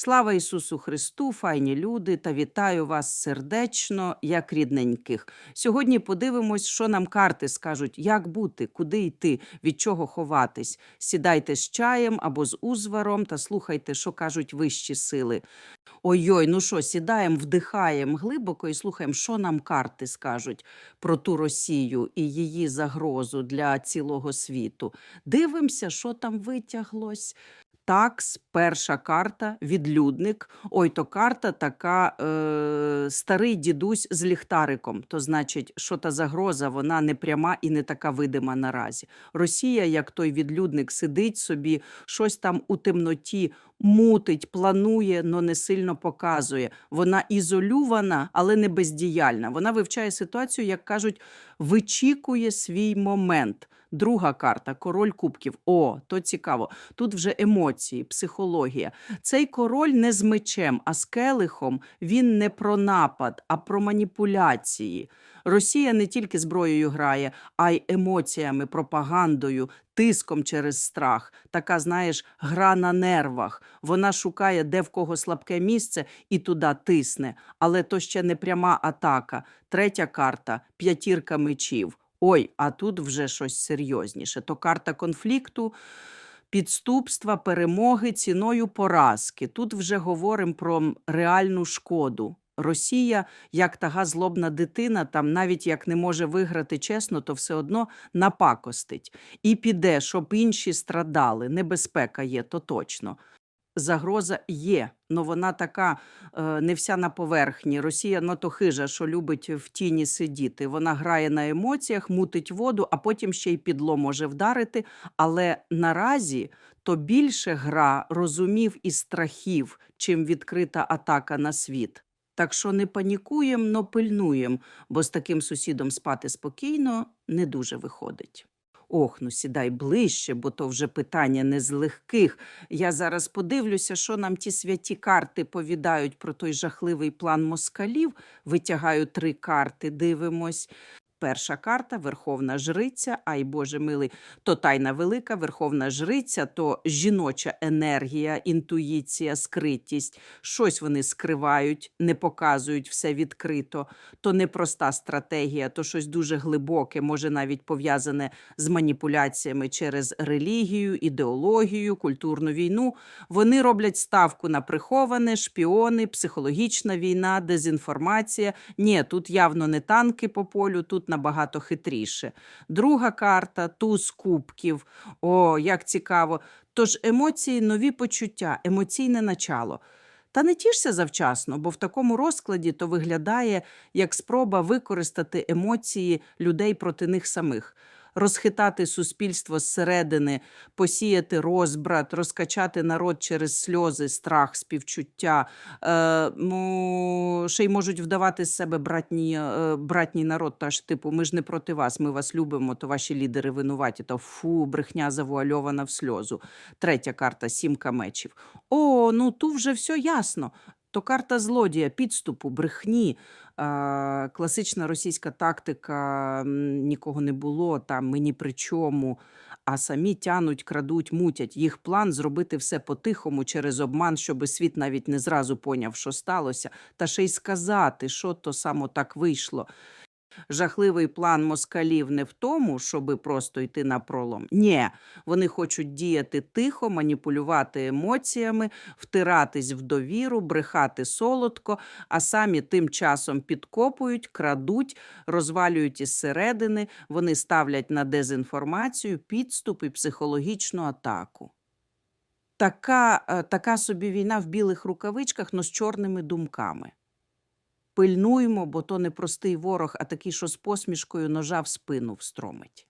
Слава Ісусу Христу, файні люди, та вітаю вас сердечно, як рідненьких. Сьогодні подивимось, що нам карти скажуть, як бути, куди йти, від чого ховатись. Сідайте з чаєм або з узваром та слухайте, що кажуть вищі сили. Ой-ой, ну що, сідаємо, вдихаємо глибоко і слухаємо, що нам карти скажуть про ту Росію і її загрозу для цілого світу. Дивимося, що там витяглось. Такс, перша карта, відлюдник. Ой, то карта така е, старий дідусь з ліхтариком. То значить, що та загроза, вона не пряма і не така видима наразі. Росія, як той відлюдник, сидить собі, щось там у темноті мутить, планує, но не сильно показує. Вона ізолювана, але не бездіяльна. Вона вивчає ситуацію, як кажуть, вичікує свій момент. Друга карта король кубків. О, то цікаво. Тут вже емоції, психологія. Цей король не з мечем, а з келихом. Він не про напад, а про маніпуляції. Росія не тільки зброєю грає, а й емоціями, пропагандою, тиском через страх. Така, знаєш, гра на нервах. Вона шукає, де в кого слабке місце, і туди тисне. Але то ще не пряма атака. Третя карта п'ятірка мечів. Ой, а тут вже щось серйозніше. То карта конфлікту, підступства, перемоги ціною поразки. Тут вже говоримо про реальну шкоду. Росія, як тага злобна дитина, там навіть як не може виграти чесно, то все одно напакостить. І піде, щоб інші страдали. Небезпека є, то точно. Загроза є, але вона така е, не вся на поверхні. Росія ну, то хижа, що любить в тіні сидіти. Вона грає на емоціях, мутить воду, а потім ще й підло може вдарити. Але наразі то більше гра розумів і страхів, чим відкрита атака на світ. Так що не панікуємо, но пильнуємо, бо з таким сусідом спати спокійно не дуже виходить. Ох, ну сідай ближче, бо то вже питання не з легких. Я зараз подивлюся, що нам ті святі карти повідають про той жахливий план москалів. Витягаю три карти, дивимось. Перша карта Верховна Жриця, ай Боже милий, то тайна велика, Верховна Жриця, то жіноча енергія, інтуїція, скритість. Щось вони скривають, не показують все відкрито. То непроста стратегія, то щось дуже глибоке, може навіть пов'язане з маніпуляціями через релігію, ідеологію, культурну війну. Вони роблять ставку на приховане, шпіони, психологічна війна, дезінформація. Ні, тут явно не танки по полю, тут набагато хитріше. Друга карта туз кубків. О, як цікаво. Тож емоції, нові почуття, емоційне начало. Та не тішся завчасно, бо в такому розкладі то виглядає як спроба використати емоції людей проти них самих, розхитати суспільство зсередини, посіяти розбрат, розкачати народ через сльози, страх, співчуття. Е, ну, ще й можуть вдавати з себе братні, е, братній народ, та ж типу, ми ж не проти вас, ми вас любимо, то ваші лідери винуваті, то фу, брехня завуальована в сльозу. Третя карта сімка мечів. О, ну тут вже все ясно. То карта злодія, підступу, брехні. Класична російська тактика нікого не було, там ми ні при чому. А самі тянуть, крадуть, мутять. Їх план зробити все по-тихому через обман, щоби світ навіть не зразу поняв, що сталося, та ще й сказати, що то само так вийшло. Жахливий план москалів не в тому, щоби просто йти на пролом. Ні, вони хочуть діяти тихо, маніпулювати емоціями, втиратись в довіру, брехати солодко, а самі тим часом підкопують, крадуть, розвалюють із середини, вони ставлять на дезінформацію, підступ і психологічну атаку. Така, е, така собі війна в білих рукавичках, но з чорними думками. Пильнуймо, бо то не простий ворог, а такий, що з посмішкою ножа в спину встромить.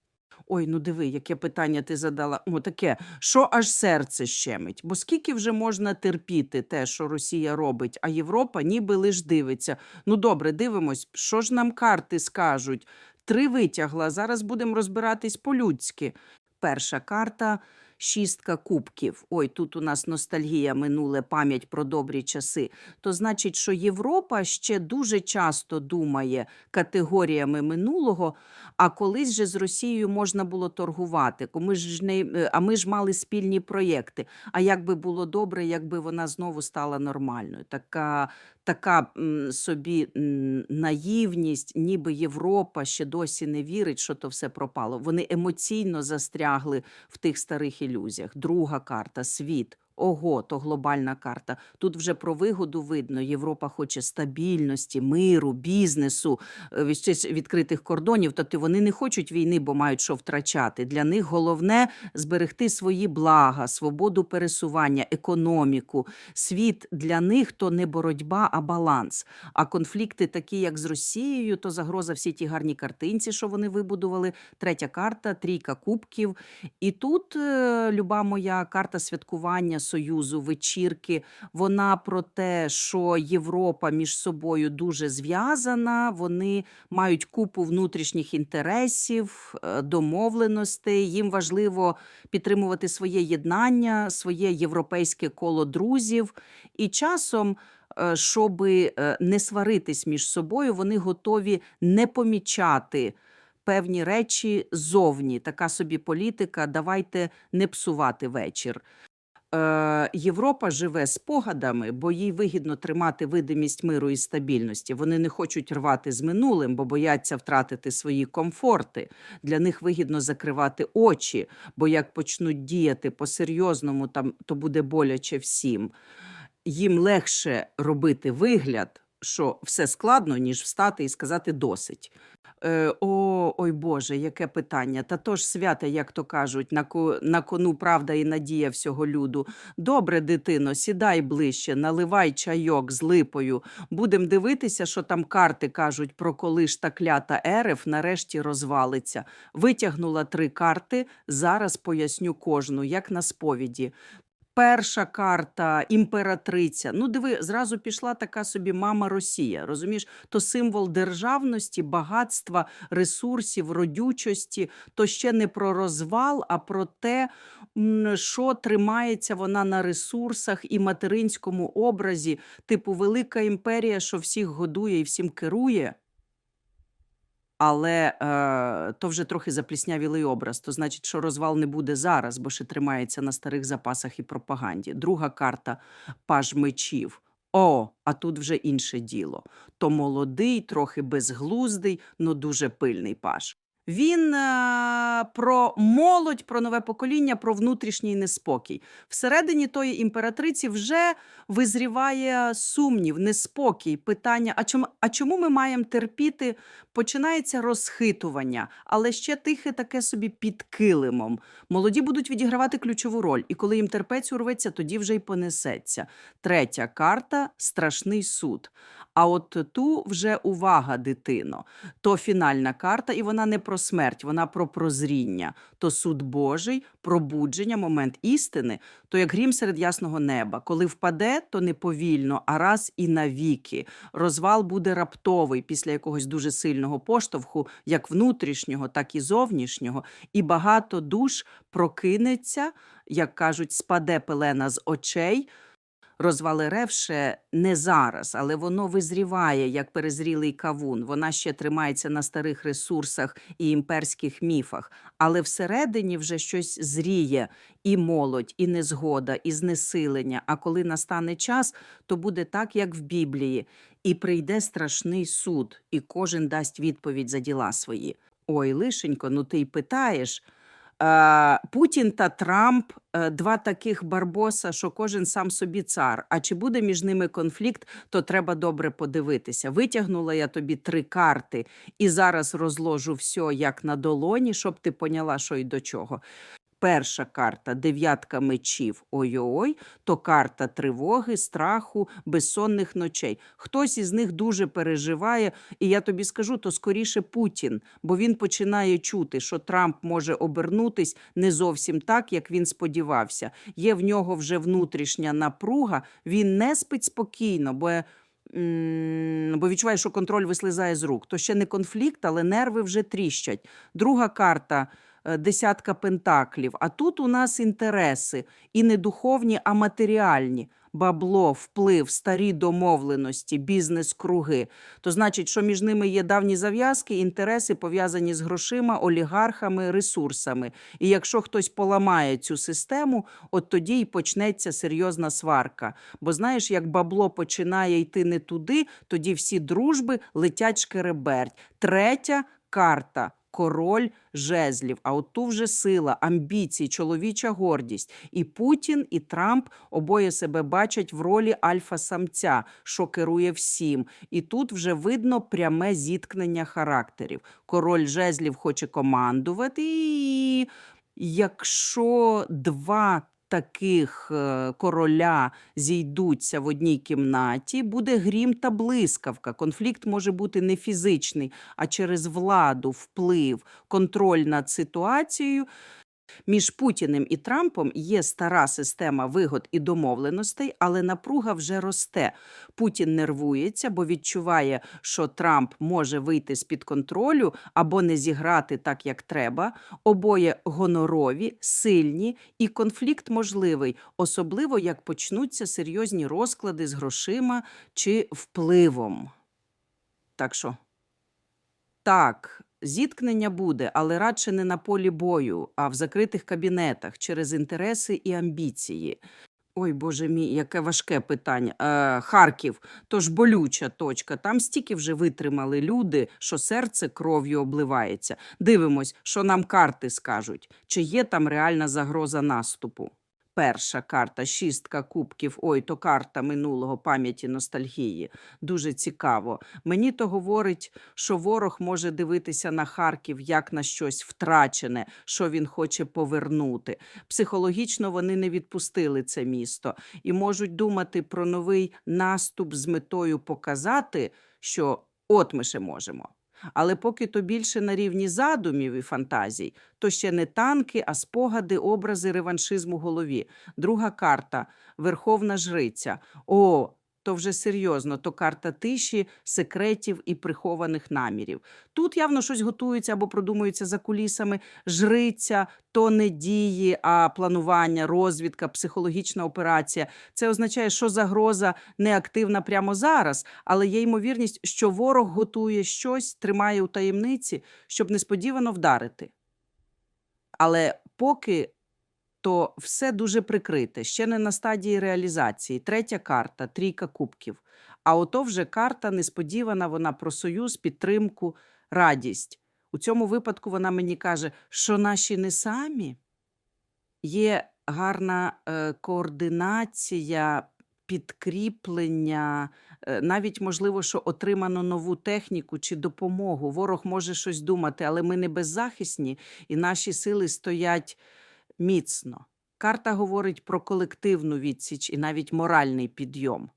Ой, ну диви, яке питання ти задала. О, таке, що аж серце щемить. Бо скільки вже можна терпіти те, що Росія робить, а Європа ніби лиш дивиться. Ну добре, дивимось, що ж нам карти скажуть. Три витягла. Зараз будемо розбиратись по-людськи. Перша карта шістка кубків. Ой, тут у нас ностальгія минуле, пам'ять про добрі часи. То значить, що Європа ще дуже часто думає категоріями минулого, а колись же з Росією можна було торгувати. Ми ж не, е, а ми ж мали спільні проєкти. А як би було добре, якби вона знову стала нормальною? Така, така собі наївність, ніби Європа ще досі не вірить, що то все пропало. Вони емоційно застрягли в тих старих ілюзіях. Друга карта світ. Ого, то глобальна карта. Тут вже про вигоду видно. Європа хоче стабільності, миру, бізнесу, е, відкритих кордонів. Тобто вони не хочуть війни, бо мають що втрачати. Для них головне зберегти свої блага, свободу пересування, економіку. Світ для них то не боротьба, а баланс. А конфлікти, такі як з Росією, то загроза всі ті гарні картинці, що вони вибудували. Третя карта, трійка кубків. І тут е, люба моя карта святкування союзу, вечірки. Вона про те, що Європа між собою дуже зв'язана. Вони мають купу внутрішніх інтересів, е, домовленостей. Їм важливо підтримувати своє єднання, своє європейське коло друзів. І часом, щоб не сваритись між собою, вони готові не помічати певні речі зовні. Така собі політика. Давайте не псувати вечір. Е, Європа живе спогадами, бо їй вигідно тримати видимість миру і стабільності. Вони не хочуть рвати з минулим, бо бояться втратити свої комфорти. Для них вигідно закривати очі, бо як почнуть діяти по-серйозному, там то буде боляче всім. Їм легше робити вигляд, що все складно, ніж встати і сказати досить. Е, о, ой Боже, яке питання. Та то ж свята, як то кажуть, на, ко, на кону правда і надія всього люду. Добре, дитино, сідай ближче, наливай чайок з липою. Будем дивитися, що там карти кажуть про коли ж та клята Ереф нарешті розвалиться. Витягнула три карти, зараз поясню кожну, як на сповіді. Перша карта імператриця. Ну, диви, зразу пішла така собі мама Росія. Розумієш, то символ державності, багатства, ресурсів, родючості. То ще не про розвал, а про те, що тримається вона на ресурсах і материнському образі, типу велика імперія, що всіх годує і всім керує. Але е, то вже трохи запліснявілий образ. То значить, що розвал не буде зараз, бо ще тримається на старих запасах і пропаганді. Друга карта паж мечів. О, а тут вже інше діло. То молодий, трохи безглуздий, но дуже пильний паж. Він е, про молодь, про нове покоління, про внутрішній неспокій. Всередині тої імператриці вже визріває сумнів, неспокій, питання: а чому, а чому ми маємо терпіти? Починається розхитування, але ще тихе таке собі під килимом. Молоді будуть відігравати ключову роль, і коли їм терпець урветься, тоді вже й понесеться. Третя карта страшний суд. А от ту вже увага, дитино. То фінальна карта, і вона не про смерть, вона про прозріння. То суд Божий, пробудження, момент істини, то як грім серед ясного неба. Коли впаде, то не повільно, а раз і навіки. Розвал буде раптовий після якогось дуже сильного поштовху, як внутрішнього, так і зовнішнього. І багато душ прокинеться, як кажуть, спаде пелена з очей. Розвали ревше не зараз, але воно визріває як перезрілий кавун. Вона ще тримається на старих ресурсах і імперських міфах, але всередині вже щось зріє і молодь, і незгода, і знесилення. А коли настане час, то буде так, як в Біблії, і прийде страшний суд, і кожен дасть відповідь за діла свої. Ой, лишенько, ну ти й питаєш. Путін та Трамп е, два таких барбоса, що кожен сам собі цар. А чи буде між ними конфлікт, то треба добре подивитися. Витягнула я тобі три карти і зараз розложу все як на долоні, щоб ти поняла, що й до чого. Перша карта дев'ятка мечів. Ой-ой, то карта тривоги, страху, безсонних ночей. Хтось із них дуже переживає, і я тобі скажу, то скоріше Путін, бо він починає чути, що Трамп може обернутись не зовсім так, як він сподівався. Є в нього вже внутрішня напруга, він не спить спокійно, бо. Бо відчуває, що контроль вислизає з рук. То ще не конфлікт, але нерви вже тріщать. Друга карта десятка пентаклів. А тут у нас інтереси і не духовні, а матеріальні. Бабло, вплив, старі домовленості, бізнес-круги. То значить, що між ними є давні зав'язки, інтереси пов'язані з грошима, олігархами, ресурсами. І якщо хтось поламає цю систему, от тоді й почнеться серйозна сварка. Бо знаєш, як бабло починає йти не туди, тоді всі дружби летять шкереберть. Третя карта. Король жезлів, а от ту вже сила, амбіції, чоловіча гордість. І Путін, і Трамп обоє себе бачать в ролі альфа-самця, що керує всім. І тут вже видно пряме зіткнення характерів. Король жезлів хоче командувати, і якщо два таких е, короля зійдуться в одній кімнаті, буде грім та блискавка. Конфлікт може бути не фізичний, а через владу, вплив, контроль над ситуацією. Між Путіним і Трампом є стара система вигод і домовленостей, але напруга вже росте. Путін нервується, бо відчуває, що Трамп може вийти з-під контролю або не зіграти так, як треба. Обоє гонорові, сильні, і конфлікт можливий, особливо як почнуться серйозні розклади з грошима чи впливом. Так що, так, зіткнення буде, але радше не на полі бою, а в закритих кабінетах через інтереси і амбіції. Ой, боже мій, яке важке питання. Е, Харків, ж болюча точка. Там стільки вже витримали люди, що серце кров'ю обливається. Дивимось, що нам карти скажуть, чи є там реальна загроза наступу. Перша карта шістка кубків. Ой, то карта минулого пам'яті ностальгії. Дуже цікаво. Мені то говорить, що ворог може дивитися на Харків як на щось втрачене, що він хоче повернути. Психологічно вони не відпустили це місто і можуть думати про новий наступ з метою показати, що от ми ще можемо. Але поки то більше на рівні задумів і фантазій, то ще не танки, а спогади, образи реваншизму в голові. Друга карта Верховна Жриця. О, то вже серйозно, то карта тиші, секретів і прихованих намірів. Тут явно щось готується або продумується за кулісами. Жриця то не дії, а планування, розвідка, психологічна операція. Це означає, що загроза не активна прямо зараз, але є ймовірність, що ворог готує щось, тримає у таємниці, щоб несподівано вдарити. Але поки то все дуже прикрите, ще не на стадії реалізації. Третя карта трійка кубків. А ото вже карта несподівана, вона про союз, підтримку, радість. У цьому випадку вона мені каже, що наші не самі. Є гарна е, координація, підкріплення, е, навіть можливо, що отримано нову техніку чи допомогу. Ворог може щось думати, але ми не беззахисні, і наші сили стоять міцно. Карта говорить про колективну відсіч і навіть моральний підйом.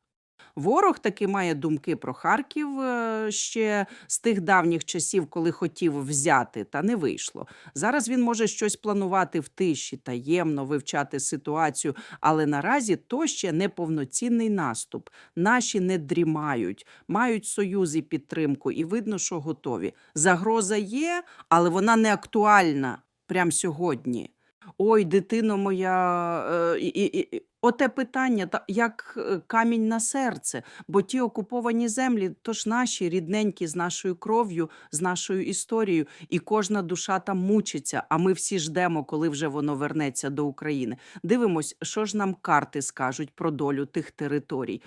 Ворог таки має думки про Харків е, ще з тих давніх часів, коли хотів взяти, та не вийшло. Зараз він може щось планувати в тиші, таємно вивчати ситуацію, але наразі то ще не повноцінний наступ. Наші не дрімають, мають союз і підтримку, і видно, що готові. Загроза є, але вона не актуальна прямо сьогодні. Ой, дитино моя, е, і, і, і, оте питання, та, як е, камінь на серце, бо ті окуповані землі, то ж наші рідненькі з нашою кров'ю, з нашою історією, і кожна душа там мучиться, а ми всі ждемо, коли вже воно вернеться до України. Дивимось, що ж нам карти скажуть про долю тих територій.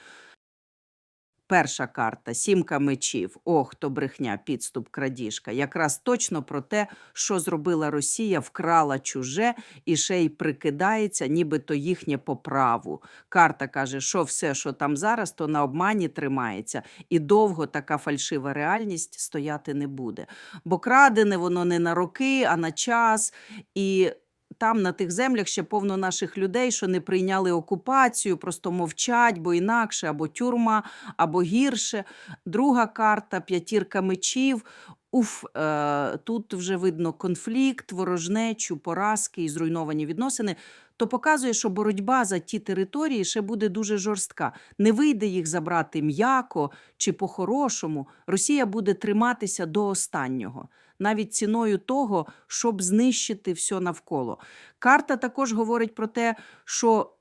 Перша карта сімка мечів. Ох, то брехня, підступ, крадіжка. Якраз точно про те, що зробила Росія, вкрала чуже і ще й прикидається, нібито їхнє по праву. Карта каже, що все, що там зараз, то на обмані тримається, і довго така фальшива реальність стояти не буде. Бо крадене воно не на роки, а на час. І там на тих землях ще повно наших людей, що не прийняли окупацію, просто мовчать, бо інакше, або тюрма, або гірше. Друга карта п'ятірка мечів. Уф, е, тут вже видно конфлікт, ворожнечу, поразки і зруйновані відносини. То показує, що боротьба за ті території ще буде дуже жорстка. Не вийде їх забрати м'яко чи по-хорошому. Росія буде триматися до останнього. Навіть ціною того, щоб знищити все навколо. Карта також говорить про те, що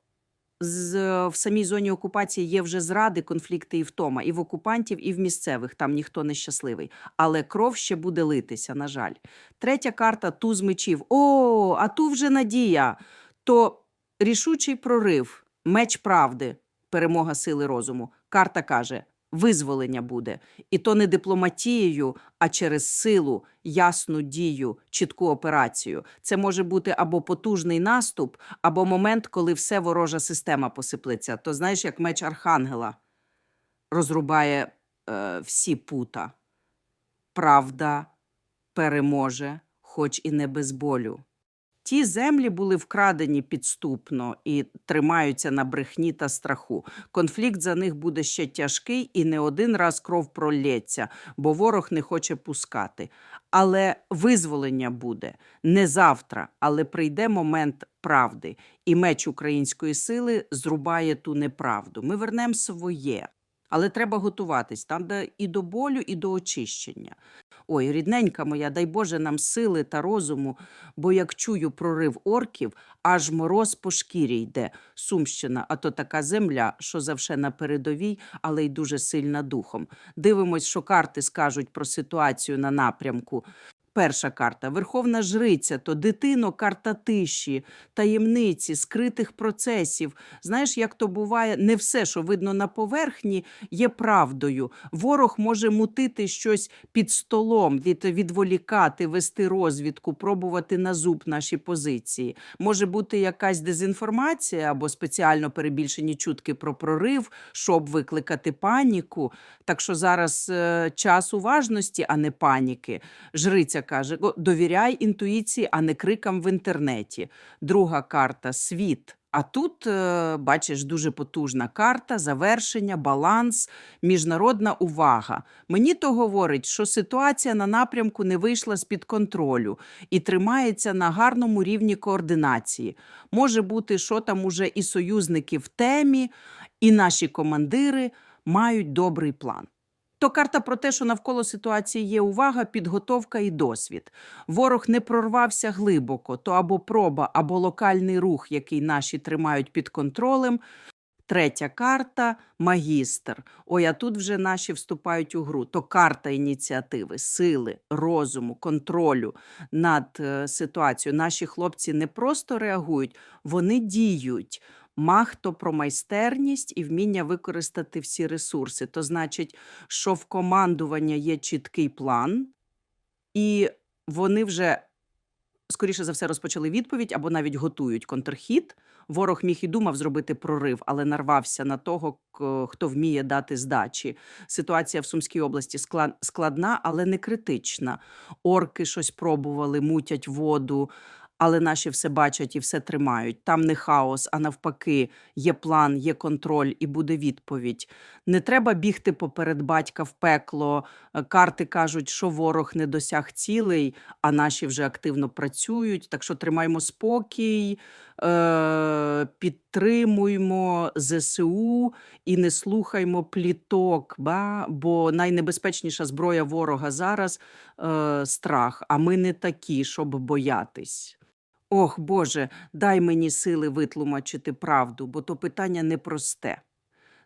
з, в самій зоні окупації є вже зради, конфлікти і втома, і в окупантів, і в місцевих. Там ніхто не щасливий. Але кров ще буде литися, на жаль. Третя карта туз мечів. О, а ту вже надія. То рішучий прорив, меч правди, перемога сили розуму. Карта каже: визволення буде. І то не дипломатією, а через силу, ясну дію, чітку операцію. Це може бути або потужний наступ, або момент, коли все ворожа система посиплеться. То знаєш, як меч архангела розрубає е, всі пута. Правда переможе, хоч і не без болю. Ті землі були вкрадені підступно і тримаються на брехні та страху. Конфлікт за них буде ще тяжкий і не один раз кров пролється, бо ворог не хоче пускати. Але визволення буде не завтра, але прийде момент правди, і меч української сили зрубає ту неправду. Ми вернемо своє. Але треба готуватись там де і до болю, і до очищення. Ой, рідненька моя, дай Боже нам сили та розуму, бо як чую прорив орків, аж мороз по шкірі йде. Сумщина, а то така земля, що завше на передовій, але й дуже сильна духом. Дивимось, що карти скажуть про ситуацію на напрямку. Перша карта Верховна Жриця, то дитино, карта тиші, таємниці, скритих процесів. Знаєш, як то буває, не все, що видно на поверхні, є правдою. Ворог може мутити щось під столом, від, відволікати, вести розвідку, пробувати на зуб наші позиції. Може бути якась дезінформація або спеціально перебільшені чутки про прорив, щоб викликати паніку. Так що зараз е, час уважності, а не паніки. Жриця каже: довіряй інтуїції, а не крикам в інтернеті. Друга карта світ. А тут, е, бачиш, дуже потужна карта, завершення, баланс, міжнародна увага. Мені то говорить, що ситуація на напрямку не вийшла з-під контролю і тримається на гарному рівні координації. Може бути, що там уже і союзники в темі, і наші командири мають добрий план. То карта про те, що навколо ситуації є увага, підготовка і досвід. Ворог не прорвався глибоко, то або проба, або локальний рух, який наші тримають під контролем. Третя карта магістр. Ой, а тут вже наші вступають у гру. То карта ініціативи, сили, розуму, контролю над е, ситуацією. Наші хлопці не просто реагують, вони діють. Мах то про майстерність і вміння використати всі ресурси. То значить, що в командування є чіткий план, і вони вже, скоріше за все, розпочали відповідь або навіть готують контрхід. Ворог міг і думав зробити прорив, але нарвався на того, хто вміє дати здачі. Ситуація в Сумській області складна, але не критична. Орки щось пробували, мутять воду. Але наші все бачать і все тримають. Там не хаос, а навпаки, є план, є контроль і буде відповідь. Не треба бігти поперед батька в пекло. Карти кажуть, що ворог не досяг цілей, а наші вже активно працюють. Так що тримаймо спокій, е- підтримуймо ЗСУ і не слухаймо пліток, ба? бо найнебезпечніша зброя ворога зараз е- страх. А ми не такі, щоб боятись. Ох, Боже, дай мені сили витлумачити правду, бо то питання непросте.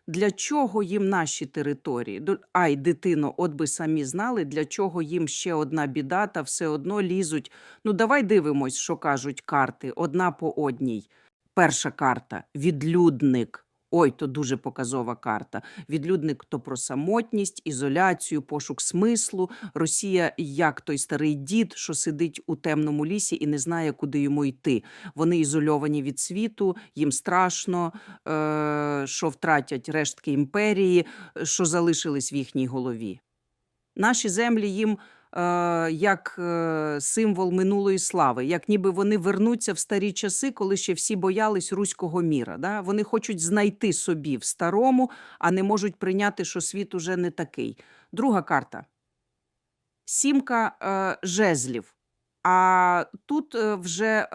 Для чого їм наші території? Ай, дитино, от би самі знали, для чого їм ще одна біда, та все одно лізуть. Ну, давай дивимось, що кажуть карти, одна по одній. Перша карта відлюдник. Ой, то дуже показова карта. Відлюдник то про самотність, ізоляцію, пошук смислу. Росія, як той старий дід, що сидить у темному лісі і не знає, куди йому йти. Вони ізольовані від світу, їм страшно, е- що втратять рештки імперії, що залишились в їхній голові. Наші землі їм як е, символ минулої слави, як ніби вони вернуться в старі часи, коли ще всі боялись руського міра. Да? Вони хочуть знайти собі в старому, а не можуть прийняти, що світ уже не такий. Друга карта. Сімка е, жезлів. А тут е, вже е,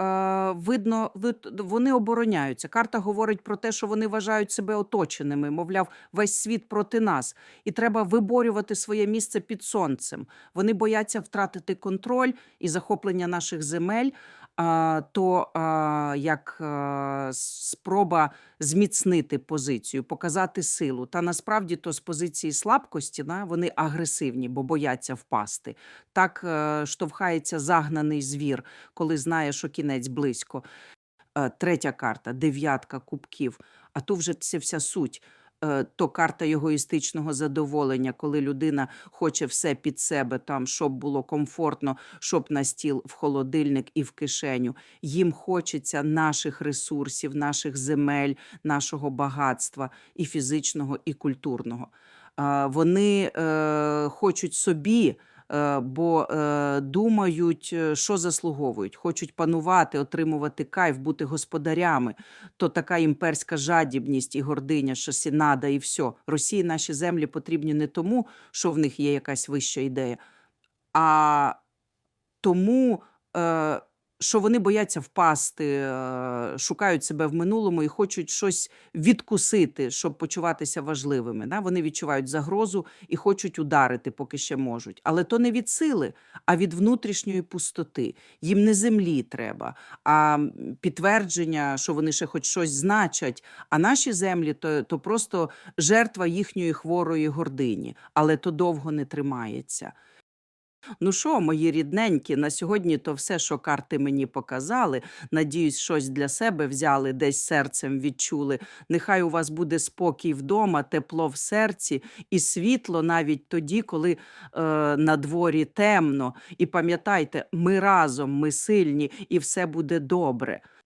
видно, вид- вони обороняються. Карта говорить про те, що вони вважають себе оточеними, мовляв, весь світ проти нас, і треба виборювати своє місце під сонцем. Вони бояться втратити контроль і захоплення наших земель. То як спроба зміцнити позицію, показати силу. Та насправді то з позиції слабкості да, вони агресивні, бо бояться впасти. Так е, штовхається загнаний звір, коли знає, що кінець близько. Е, Третя карта дев'ятка кубків. А то вже це вся суть. Е, То карта егоїстичного задоволення, коли людина хоче все під себе, там, щоб було комфортно, щоб на стіл, в холодильник і в кишеню. Їм хочеться наших ресурсів, наших земель, нашого багатства і фізичного, і культурного. Е, Вони е, хочуть собі бо е, думають, е, що заслуговують, хочуть панувати, отримувати кайф, бути господарями. То така імперська жадібність і гординя, що сінада і все. Росії наші землі потрібні не тому, що в них є якась вища ідея, а тому, е, що вони бояться впасти, е, шукають себе в минулому і хочуть щось відкусити, щоб почуватися важливими. Да? Вони відчувають загрозу і хочуть ударити, поки ще можуть. Але то не від сили, а від внутрішньої пустоти. Їм не землі треба, а підтвердження, що вони ще хоч щось значать. А наші землі то, то просто жертва їхньої хворої гордині, але то довго не тримається. Ну що, мої рідненькі, на сьогодні то все, що карти мені показали. Надіюсь, щось для себе взяли, десь серцем відчули. Нехай у вас буде спокій вдома, тепло в серці і світло навіть тоді, коли е, на дворі темно. І пам'ятайте, ми разом, ми сильні, і все буде добре.